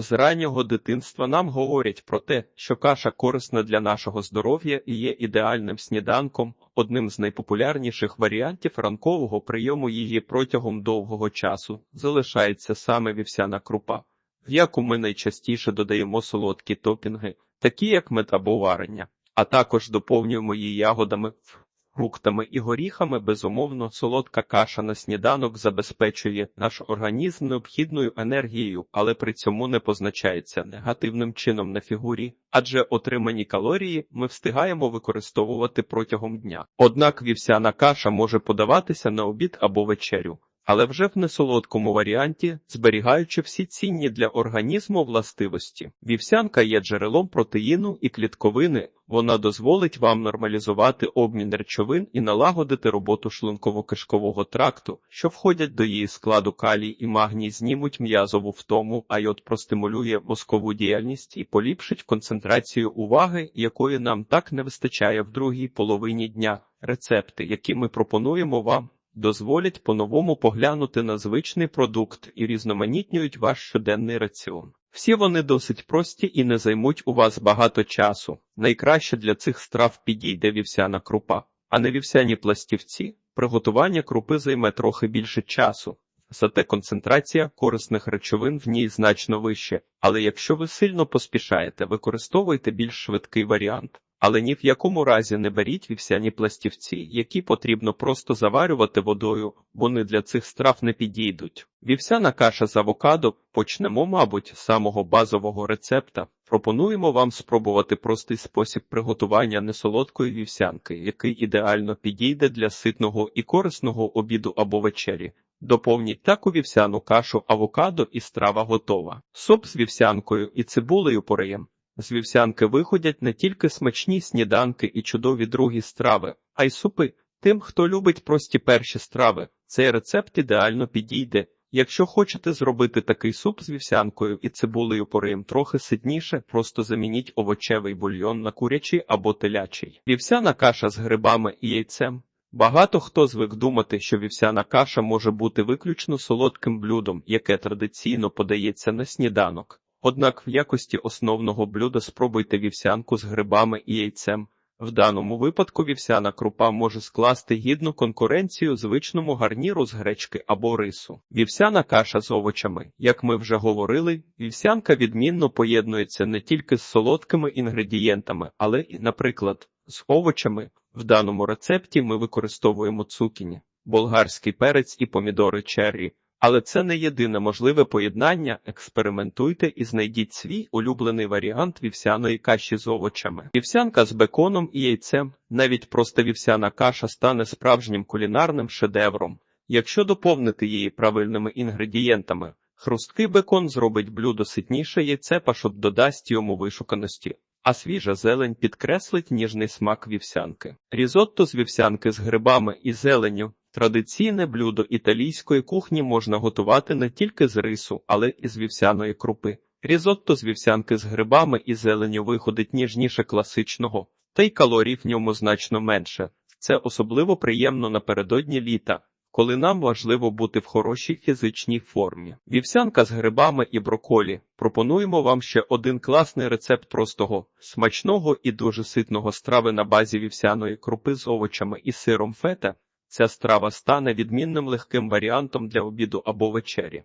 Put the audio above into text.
З раннього дитинства нам говорять про те, що каша корисна для нашого здоров'я і є ідеальним сніданком, одним з найпопулярніших варіантів ранкового прийому її протягом довгого часу. Залишається саме вівсяна крупа, в яку ми найчастіше додаємо солодкі топінги, такі як мед або варення, а також доповнюємо її ягодами, фруктами і горіхами. Безумовно, солодка каша на сніданок забезпечує наш організм необхідною енергією, але при цьому не позначається негативним чином на фігурі, адже отримані калорії ми встигаємо використовувати протягом дня. Однак вівсяна каша може подаватися на обід або вечерю. Але вже в несолодкому варіанті, зберігаючи всі цінні для організму властивості. Вівсянка є джерелом протеїну і клітковини, вона дозволить вам нормалізувати обмін речовин і налагодити роботу шлунково-кишкового тракту, що входять до її складу калій і магній, знімуть м'язову втому, а йод простимулює мозкову діяльність і поліпшить концентрацію уваги, якої нам так не вистачає в другій половині дня. Рецепти, які ми пропонуємо вам дозволять по-новому поглянути на звичний продукт і різноманітнюють ваш щоденний раціон. Всі вони досить прості і не займуть у вас багато часу. Найкраще для цих страв підійде вівсяна крупа, а не вівсяні пластівці. Приготування крупи займе трохи більше часу. Зате концентрація корисних речовин в ній значно вище, але якщо ви сильно поспішаєте, використовуйте більш швидкий варіант. Але ні в якому разі не беріть вівсяні пластівці, які потрібно просто заварювати водою, вони для цих страв не підійдуть. Вівсяна каша з авокадо почнемо, мабуть, з самого базового рецепта. Пропонуємо вам спробувати простий спосіб приготування несолодкої вівсянки, який ідеально підійде для ситного і корисного обіду або вечері. Доповніть таку вівсяну кашу авокадо і страва готова. Соп з вівсянкою і цибулею пореєм. З вівсянки виходять не тільки смачні сніданки і чудові другі страви, а й супи. Тим, хто любить прості перші страви, цей рецепт ідеально підійде. Якщо хочете зробити такий суп з вівсянкою і цибулею порим трохи ситніше, просто замініть овочевий бульйон на курячий або телячий. Вівсяна каша з грибами і яйцем. Багато хто звик думати, що вівсяна каша може бути виключно солодким блюдом, яке традиційно подається на сніданок. Однак в якості основного блюда спробуйте вівсянку з грибами і яйцем. В даному випадку вівсяна крупа може скласти гідну конкуренцію звичному гарніру з гречки або рису. Вівсяна каша з овочами, як ми вже говорили, вівсянка відмінно поєднується не тільки з солодкими інгредієнтами, але і, наприклад, з овочами. В даному рецепті ми використовуємо цукіні, болгарський перець і помідори черрі. Але це не єдине можливе поєднання. Експериментуйте і знайдіть свій улюблений варіант вівсяної каші з овочами. Вівсянка з беконом і яйцем, навіть проста вівсяна каша стане справжнім кулінарним шедевром, якщо доповнити її правильними інгредієнтами. Хрусткий бекон зробить блюдо ситніше, яйце пашот додасть йому вишуканості, а свіжа зелень підкреслить ніжний смак вівсянки. Різотто з вівсянки з грибами і зеленню. Традиційне блюдо італійської кухні можна готувати не тільки з рису, але і з вівсяної крупи. Різотто з вівсянки з грибами і зеленю виходить ніжніше класичного, та й калорій в ньому значно менше. Це особливо приємно напередодні літа, коли нам важливо бути в хорошій фізичній формі. Вівсянка з грибами і броколі. Пропонуємо вам ще один класний рецепт простого, смачного і дуже ситного страви на базі вівсяної крупи з овочами і сиром фета. Ця страва стане відмінним легким варіантом для обіду або вечері.